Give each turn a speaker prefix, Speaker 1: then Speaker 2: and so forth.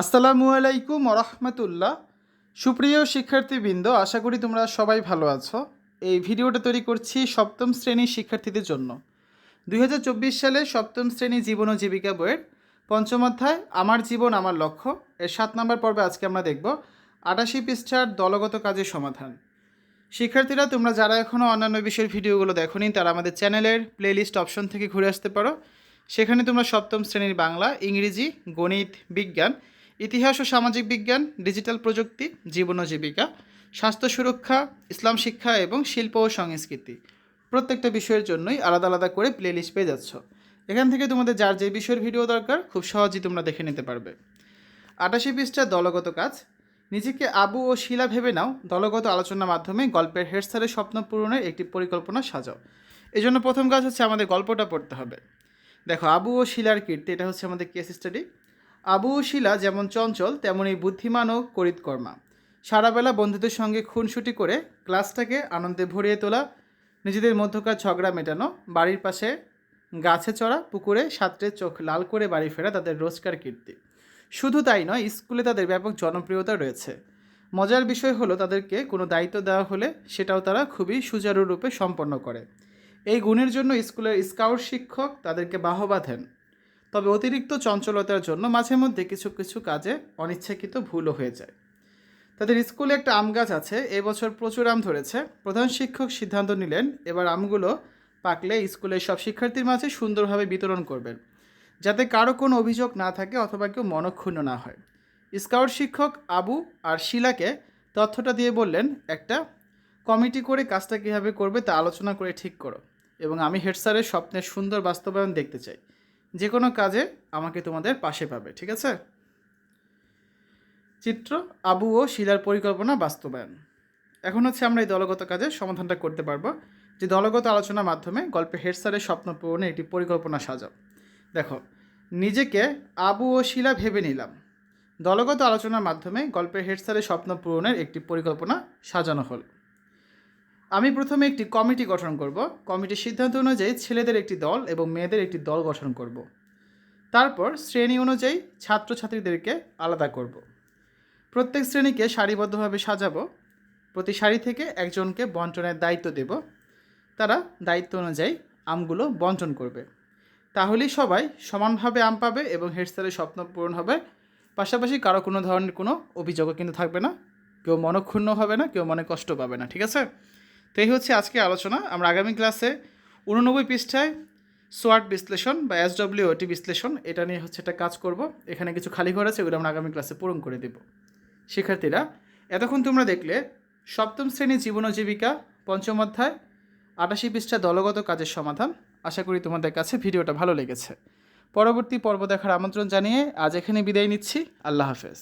Speaker 1: আসসালামু আলাইকুম রহমতুল্লাহ। সুপ্রিয় শিক্ষার্থীবৃন্দ, আশা করি তোমরা সবাই ভালো আছো। এই ভিডিওটা তৈরি করছি সপ্তম শ্রেণির শিক্ষার্থীদের জন্য। দুই হাজার চব্বিশ সালে সপ্তম শ্রেণি জীবন ও জীবিকা বইয়ের পঞ্চম অধ্যায়, আমার জীবন, আমার লক্ষ্য। এর সাত নম্বর পর্বে আজকে আমরা দেখব আটাশি পৃষ্ঠার দলগত কাজের সমাধান। শিক্ষার্থীরা, তোমরা যারা এখনও অন্যান্য বিষয়ের ভিডিওগুলো দেখোনি, তারা আমাদের চ্যানেলের প্লেলিস্ট অপশন থেকে ঘুরে আসতে পারো। সেখানে তোমরা সপ্তম শ্রেণির বাংলা, ইংরেজি, গণিত, বিজ্ঞান ইতিহাস ও সামাজিক বিজ্ঞান, ডিজিটাল প্রযুক্তি, জীবন ও জীবিকা, স্বাস্থ্য সুরক্ষা, ইসলাম শিক্ষা এবং শিল্প ও সংস্কৃতি। প্রত্যেকটা বিষয়ের জন্যই আলাদা আলাদা করে প্লেলিস্ট পেয়ে যাচ্ছ। এখান থেকে তোমাদের যার যে বিষয়ের ভিডিও দরকার, খুব সহজেই তোমরা দেখে নিতে পারবে। আটাশি পৃষ্ঠা দলগত কাজ। নিজেকে আবু ও শিলা ভেবে নাও। দলগত আলোচনার মাধ্যমে গল্পের হেডস্যারের স্বপ্ন পূরণের একটি পরিকল্পনা সাজাও। এই জন্য প্রথম কাজ হচ্ছে আমাদের গল্পটা পড়তে হবে। দেখো, আবু ও শিলার কীর্তি, এটা হচ্ছে আমাদের কেস স্টাডি আবু শিলা যেমন চঞ্চল তেমনই বুদ্ধিমান ও করিতকর্মা। সারাবেলা বন্ধুদের সঙ্গে খুনসুটি করে ক্লাসটাকে আনন্দে ভরিয়ে তোলা, নিজেদের মধ্যকার ঝগড়া মেটানো, বাড়ির পাশে গাছে চড়া, পুকুরে সাঁতরে চোখ লাল করে বাড়ি ফেরা তাদের রোজকার কীর্তি। শুধু তাই নয়, স্কুলে তাদের ব্যাপক জনপ্রিয়তা রয়েছে। মজার বিষয় হলো তাদেরকে কোনো দায়িত্ব দেওয়া হলে সেটাও তারা খুবই সুচারুরূপে সম্পন্ন করে। এই গুণের জন্য স্কুলের স্কাউট শিক্ষক তাদেরকে বাহবা দেন। তবে অতিরিক্ত চঞ্চলতার জন্য মাঝে মধ্যে কিছু কিছু কাজে অনিচ্ছাকৃত ভুলও হয়ে যায়। তাদের স্কুলে একটা আম গাছ আছে এবছর প্রচুর আম ধরেছে। প্রধান শিক্ষক সিদ্ধান্ত নিলেন, এবার আমগুলো পাকলে স্কুলের সব শিক্ষার্থীর মাঝে সুন্দরভাবে বিতরণ করবেন। যাতে কারও কোনো অভিযোগ না থাকে অথবা কেউ মনক্ষুণ্ণ না হয়। স্কাউট শিক্ষক আবু আর শিলাকে তথ্যটা দিয়ে বললেন, একটা কমিটি করে কাজটা কীভাবে করবে তা আলোচনা করে ঠিক করো এবং আমি হেড স্যারের স্বপ্নের সুন্দর বাস্তবায়ন দেখতে চাই। যে কোনো কাজে আমাকে তোমাদের পাশে পাবে, ঠিক আছে? চিত্র, আবু ও শিলার পরিকল্পনা বাস্তবায়ন। এখন হচ্ছে আমরা এই দলগত কাজের সমাধানটা করতে পারব। যে দলগত আলোচনার মাধ্যমে গল্পে হেড স্যারের স্বপ্ন পূরণে একটি পরিকল্পনা সাজাও। দেখো, নিজেকে আবু ও শিলা ভেবে নিলাম। দলগত আলোচনার মাধ্যমে গল্পের হেড স্যারের স্বপ্ন পূরণের একটি পরিকল্পনা সাজানো হল। আমি প্রথমে একটি কমিটি গঠন করব। কমিটির সিদ্ধান্ত অনুযায়ী ছেলেদের একটি দল এবং মেয়েদের একটি দল গঠন করব। তারপর শ্রেণি অনুযায়ী ছাত্রছাত্রীদেরকে আলাদা করব। প্রত্যেক শ্রেণীকে সারিবদ্ধভাবে সাজাবো। প্রতি সারি থেকে একজনকে বন্টনের দায়িত্ব দেব। তারা দায়িত্ব অনুযায়ী আমগুলো বন্টন করবে। তাহলেই সবাই সমানভাবে আম পাবে এবং হেডস্যারের স্বপ্ন পূরণ হবে। পাশাপাশি কারও কোনো ধরনের কোনো অভিযোগও কিন্তু থাকবে না। কেউ মনক্ষুণ্ণ হবে না, কেউ মনে কষ্ট পাবে না, ঠিক আছে? তো এই হচ্ছে আজকে আলোচনা। আমরা আগামী ক্লাসে উননব্বই পৃষ্ঠায় সোয়াট বিশ্লেষণ বা এস ওটি বিশ্লেষণ এটা নিয়ে হচ্ছে একটা কাজ করব। এখানে কিছু খালি ঘর আছে, ওগুলো আমরা আগামী ক্লাসে পূরণ করে দেব। শিক্ষার্থীরা, এতক্ষণ তোমরা দেখলে সপ্তম শ্রেণি জীবন জীবিকা, পঞ্চম অধ্যায়, আটাশি পৃষ্ঠা দলগত কাজের সমাধান। আশা করি তোমাদের কাছে ভিডিওটা ভালো লেগেছে। পরবর্তী পর্ব দেখার আমন্ত্রণ জানিয়ে আজ এখানে বিদায় নিচ্ছি। আল্লাহ হাফেজ।